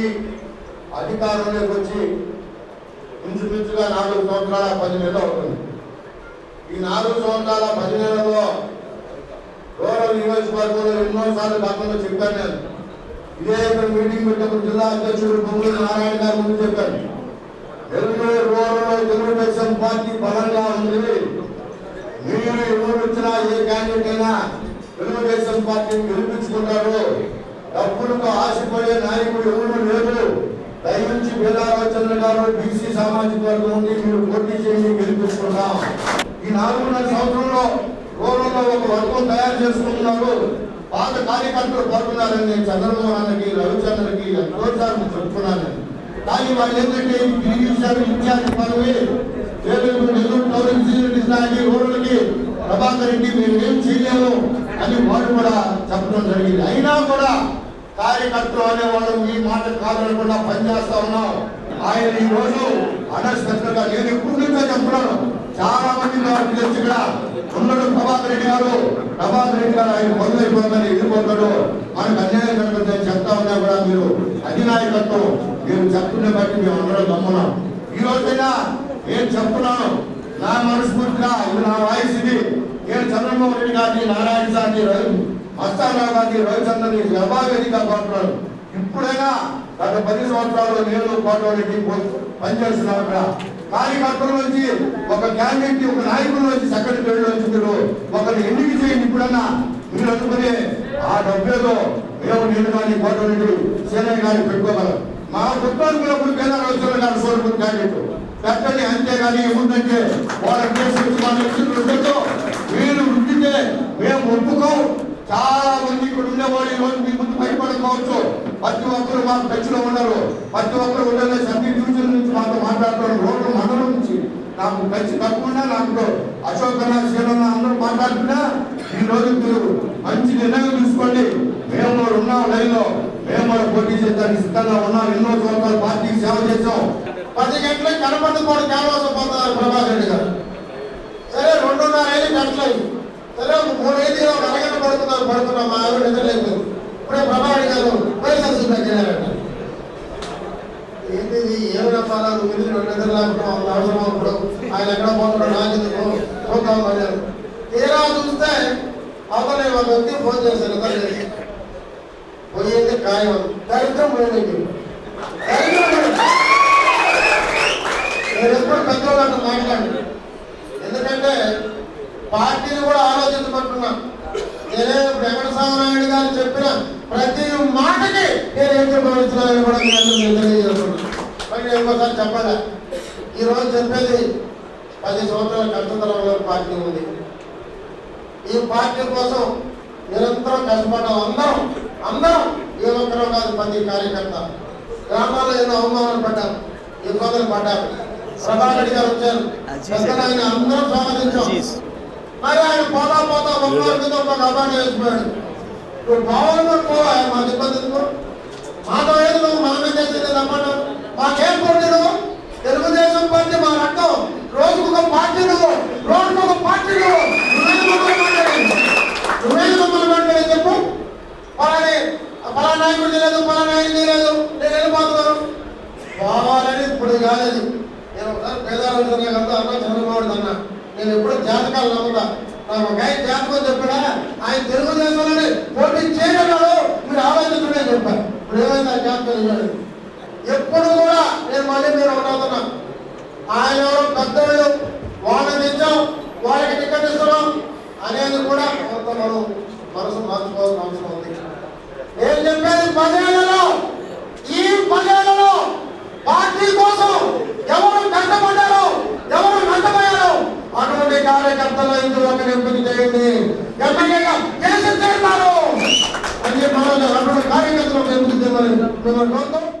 Party అధికారంలోకి వచ్చి ఇంచుమించుగా నాలుగు సంవత్సరాల పది నెలలు అవుతుంది. ఈ నాలుగు సంవత్సరాల పది నెలల్లో రూరల్ నియోజకవర్గంలో ఎన్నోసార్లు గతంలో చెప్పాను నేను. ఇదే ఇక్కడ మీటింగ్ పెట్టినప్పుడు జిల్లా అధ్యక్షుడు పొంగులు నారాయణ గారు ముందు చెప్పాను నెల్లూరు రూరల్ తెలుగుదేశం పార్టీ బలంగా ఉంది. మీరు ఎవరు వచ్చినా ఏ క్యాండిడేట్ అయినా తెలుగుదేశం పార్టీని గెలిపించుకుంటారు. డబ్బులతో ఆశపడే నాయకుడు ఎవరు లేదు వేదాలోచన గారు బీసీ సామాజిక వర్గం నుండి మీరు పోటీ చేసి గెలిపించుకుంటాం ఈ నాలుగున్నర సంవత్సరంలో రూరల్లో ఒక వర్గం తయారు చేసుకుంటున్నారు. పాత కార్యకర్తలు కోరుకున్నారని నేను చంద్రమోహన్కి రవిచంద్రకి ఎంతోసార్లు చెప్తున్నాను కానీ వాళ్ళు ఏంటంటే ఈ గిరిగిరిశారు ఇన్ఛార్జ్ పదవి లేదు నెల్లూరు టౌన్ ఇన్సూరెన్స్ రోడ్లకి ప్రభాకర్ రెడ్డి మేము ఏం చేయలేము అని వాడు కూడా చెప్పడం జరిగింది. అయినా కూడా కార్యకర్తలు అనేవాడు మీ మాట కాదనకుండా పనిచేస్తా ఉన్నాం. ఆయన ఈ రోజు అనస్పెక్టర్గా నేను ఎప్పుడు చెప్తున్నాను. చాలా మంది నాకు తెలుసు ఇక్కడ ఉన్నాడు ప్రభాకర్ రెడ్డి గారు. ప్రభాకర్ రెడ్డి గారు ఆయన పనులు అయిపోతుందని ఎదుర్కొంటాడు మనకు అన్యాయం జరుగుతుందని చెప్తా ఉన్నా కూడా మీరు అధినాయకత్వం మీరు చెప్తున్న బట్టి మేము అందరం నమ్మున్నాం. ఈ రోజైనా నేను చెప్తున్నాను. నా మనస్ఫూర్తిగా ఇది నా వాయిస్ ఇది. నేను చంద్రబాబు రెడ్డి గారిని నారాయణ సార్ని రవి గాంధీ రవిచంద్రని సభావేదిగా పాడుతున్నారు ఇప్పుడైనా గత పది సంవత్సరాలు నేను కోటరెడ్డి పనిచేస్తున్నారు అక్కడ. కార్యకర్తల నుంచి ఒక క్యాండిడేట్ ఒక నాయకుల నుంచి సెక్రటరీ నుంచి మీరు ఒకరిని ఎన్నిక చేయండి ఇప్పుడన్నా మీరు అనుకునే ఆ డబ్బేదో మేము నేను కానీ కోటరెడ్డి సేనయ్య కానీ పెట్టుకోగలం మా పుట్టాలకున్నప్పుడు పేద రవిచంద్ర గారు సోర్పు క్యాండిడేట్. పెట్టండి అంతేగాని ఏముందంటే వాళ్ళ కేసు వాళ్ళు ఇచ్చిన మీరు ఉంటే మేము ఒప్పుకోం. చాలా మంది ఇక్కడ ఉండేవాళ్ళు ఈ రోజు మీ ముందు భయపడకపోవచ్చు. ప్రతి ఒక్కరు మాకు టచ్లో ఉన్నారు. ప్రతి ఒక్కరు ఉండే అన్ని డివిజన్ నుంచి మాతో మాట్లాడుతున్నారు. రోడ్లు మండలం నుంచి. నాకు టచ్ తప్పకుండా నాకు అశోక్ శీలన అందరూ మాట్లాడుతున్నా ఈ రోజు మీరు మంచి నిర్ణయం తీసుకోండి. మేము ఉన్నాం లైన్లో. మేము కూడా పోటీ చేయడానికి సిద్ధంగా ఉన్నాం. ఎన్నో సంవత్సరాలు పార్టీకి సేవ చేసాం పది గంటలకు కనపడి కూడా కేవలం పొందారు ప్రభాకర్ రెడ్డి గారు. సరే రెండున్నర ఐదు గంటలు ఒక అరగంట పడుతున్నాం మా ఆవిడ నిద్రలేదు ఇప్పుడే ప్రభావి గారు వైఎస్ఆర్సీపీకి వెళ్ళారంట ఏంటి ఇది? ఏం నువ్వు ఎందుకు నిద్ర లేకుండా అవసరం అప్పుడు ఆయన ఎక్కడ పోతున్నాడు నాకు ఎందుకు అన్నారు తీరా చూస్తే అవతల ఒక వ్యక్తి ఫోన్ చేశారు నిద్ర చేసి పోయింది ఖాయం. దరిద్రం పోయింది. దరిద్రం నేను ఎప్పుడు పెద్దవాళ్ళతో మాట్లాడు ఎందుకంటే పార్టీని కూడా ఆలోచించమంటున్నా నేనే వెంకటస్వామినాయుడు గారు చెప్పిన ప్రతి మాటకి నేను ఎందుకు భవిస్తున్నానని కూడా మీ అందరికీ నేను తెలియజేస్తున్నాను మరి నేను చెప్పాలా? ఈ రోజు చెప్పేది పది సంవత్సరాల కష్టతరంలో పార్టీ ఉంది. ఈ పార్టీ కోసం నిరంతరం కష్టపడ్డాం అందరం అందరం ఏ ఒక్కరో కాదు ప్రతి కార్యకర్త గ్రామాల్లో ఎన్నో అవమానాలు పడ్డారు ఇబ్బందులు పడ్డారు ప్రభాకర్ గారు వచ్చారు. ఆయన అందరం స్వాగతించాం. మరి ఆయన పోతా పోతా ఒక్కరి మీద ఒక అబ్బాయి వేసిపోయాడు ఇప్పుడు బాగున్నా పోవా మాకు ఇబ్బంది ఎందుకు? మాతో ఏది మనమే చేసేది రమ్మన్నావు మాకేం పోటీ నువ్వు? తెలుగుదేశం పార్టీ మా రక్తం. రోజుకు ఒక పార్టీ నువ్వు. రోజుకు ఒక పార్టీ నువ్వు. నువ్వేది మమ్మల్ని మాట్లాడేది? చెప్పు. పలాని నాయకుడు నాయకుడు నేను వెళ్ళిపోతున్నాను కావాలని ఇప్పుడు కాలేదు. నేను ఒకసారి పేదాలు అంతా చంద్రబాబు నేను ఎప్పుడు జాతకాలు నమ్ముతా. నాకు ఒక ఆయన జాతకం చెప్పాడా? ఆయన తెలుగుదేశంలోనే పోటీ చేయగలడు. మీరు ఆలోచించడే చెప్పారు ఇప్పుడు ఏమైంది ఆ ఎప్పుడు కూడా నేను మళ్ళీ మీరు ఒకటవుతున్నా ఆయన ఎవరు పెద్దవాళ్ళు వాళ్ళని నిజం వాళ్ళకి టికెట్ ఇస్తున్నాం. అనేది కూడా కొంత మనం మనసు మార్చుకోవాల్సిన అవసరం ఉంది. నేను చెప్పేది పదేళ్ళ ఈ పదేళ్ళలో పార్టీ కోసం ఎవరు కష్టపడ్డారో ఎవరు నష్టపోయారో అటువంటి కార్యకర్తలు ఇందులో ఒక ఎంపిక చేయండి. ఎమ్మెల్యేగా చేసి చేస్తారు అని చెప్పి మనం అటువంటి కార్యకర్తలు ఎంపిక చేయమని